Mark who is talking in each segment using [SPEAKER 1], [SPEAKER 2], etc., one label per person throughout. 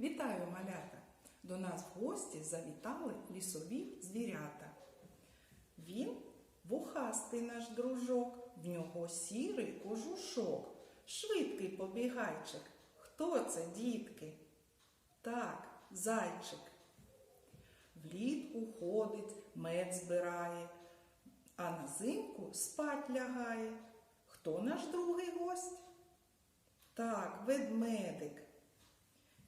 [SPEAKER 1] Вітаю, малята! До нас в гості завітали лісові звірята. Він вухастий наш дружок, в нього сірий кожушок, швидкий побігайчик. Хто це, дітки? Так, зайчик. Влітку ходить, мед збирає, а на зимку спать лягає. Хто наш другий гость? Так, ведмедик.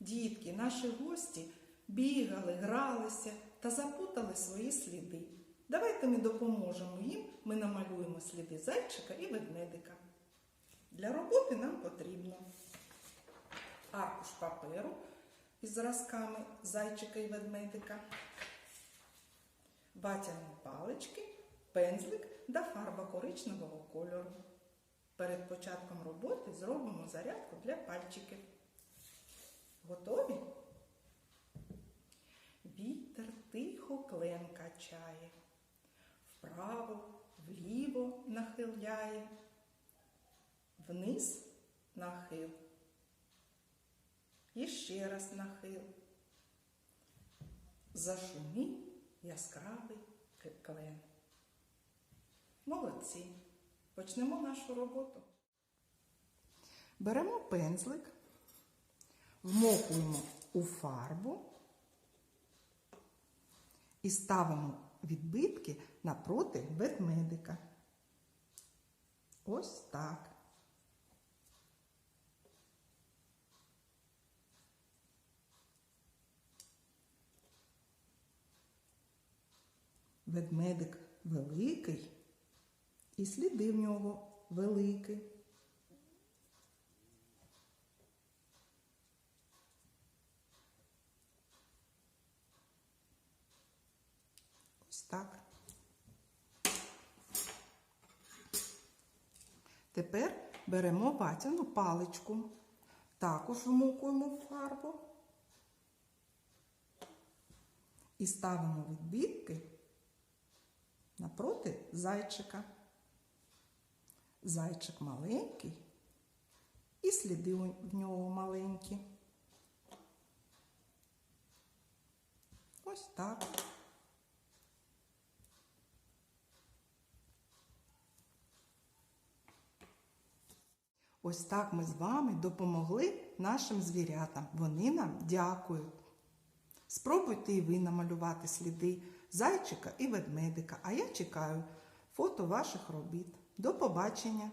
[SPEAKER 1] Дітки, наші гості бігали, гралися та запутали свої сліди. Давайте ми допоможемо їм, ми намалюємо сліди зайчика і ведмедика. Для роботи нам потрібно аркуш паперу із зразками зайчика і ведмедика, ватяні палички, пензлик та фарба коричневого кольору. Перед початком роботи зробимо зарядку для пальчиків. Готові? Вітер тихо клен качає, вправо, вліво нахиляє, вниз нахил. І ще раз нахил. Зашумів яскравий клен. Молодці. Почнемо нашу роботу. Беремо пензлик, вмокуємо у фарбу і ставимо відбитки напроти ведмедика. Ось так. Ведмедик великий, і сліди в нього великі. Так. Тепер беремо ватяну паличку, також вмокуємо в фарбу і ставимо відбитки напроти зайчика. Зайчик маленький і сліди в нього маленькі. Ось так. Ось так ми з вами допомогли нашим звірятам. Вони нам дякують. Спробуйте і ви намалювати сліди зайчика і ведмедика, а я чекаю фото ваших робіт. До побачення!